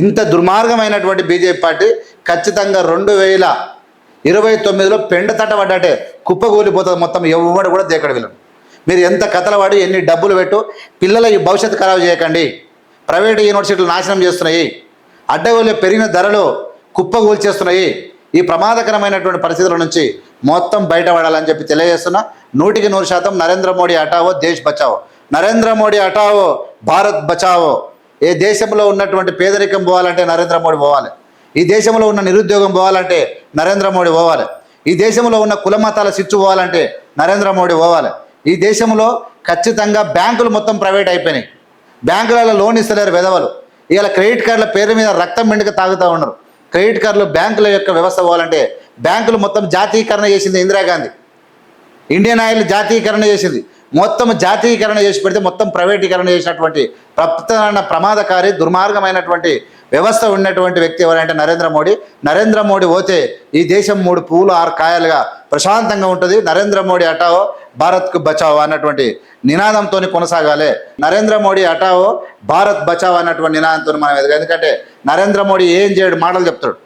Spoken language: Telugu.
ఇంత దుర్మార్గమైనటువంటి బీజేపీ పార్టీ ఖచ్చితంగా రెండు వేల ఇరవై తొమ్మిదిలో పెండ తట్టబడ్డాటే కుప్పగూలిపోతుంది మొత్తం ఎవడు కూడా దేకడ వీళ్ళు మీరు ఎంత కథలు వాడి ఎన్ని డబ్బులు పెట్టు పిల్లల ఈ భవిష్యత్తు ఖరాబు చేయకండి. ప్రైవేట్ యూనివర్సిటీలు నాశనం చేస్తున్నాయి. అడ్డగోలు పెరిగిన ధరలు కుప్పగూల్చేస్తున్నాయి ఈ ప్రమాదకరమైనటువంటి పరిస్థితుల నుంచి మొత్తం బయటపడాలని చెప్పి తెలియజేస్తున్నా. నూటికి నూరు శాతం నరేంద్ర మోడీ హటావో దేశ్ బచావో. నరేంద్ర మోడీ హటావో భారత్ బచావో. ఏ దేశంలో ఉన్నటువంటి పేదరికం పోవాలంటే నరేంద్ర మోడీ పోవాలి. ఈ దేశంలో ఉన్న నిరుద్యోగం పోవాలంటే నరేంద్ర మోడీ పోవాలి. ఈ దేశంలో ఉన్న కుల మతాల సిచ్చు పోవాలంటే నరేంద్ర మోడీ పోవాలి. ఈ దేశంలో ఖచ్చితంగా బ్యాంకులు మొత్తం ప్రైవేట్ అయిపోయినాయి. బ్యాంకులలో లోన్ ఇస్తలేరు విధవలు ఇవాళ క్రెడిట్ కార్డుల పేరు మీద రక్తం మెండుక తాగుతూ ఉన్నారు. క్రెడిట్ కార్డులు బ్యాంకుల యొక్క వ్యవస్థ పోవాలంటే బ్యాంకులు మొత్తం జాతీయకరణ చేసింది ఇందిరాగాంధీ. ఇండియన్ ఆయిల్ జాతీయకరణ చేసింది. మొత్తం జాతీయకరణ చేసి పెడితే మొత్తం ప్రైవేటీకరణ చేసినటువంటి ప్రధాన ప్రమాదకారి దుర్మార్గమైనటువంటి వ్యవస్థ ఉన్నటువంటి వ్యక్తి ఎవరంటే నరేంద్ర మోడీ. నరేంద్ర మోడీ పోతే ఈ దేశం మూడు పూలు ఆరు కాయలుగా ప్రశాంతంగా ఉంటుంది. నరేంద్ర మోడీ అటావో భారత్కు బచావో అన్నటువంటి నినాదంతో కొనసాగాలి. నరేంద్ర మోడీ హటావో భారత్ బచావో అన్నటువంటి నినాదంతో మనం ఎదగాలి. ఎందుకంటే నరేంద్ర మోడీ ఏం చేయడు మాటలు చెప్తాడు.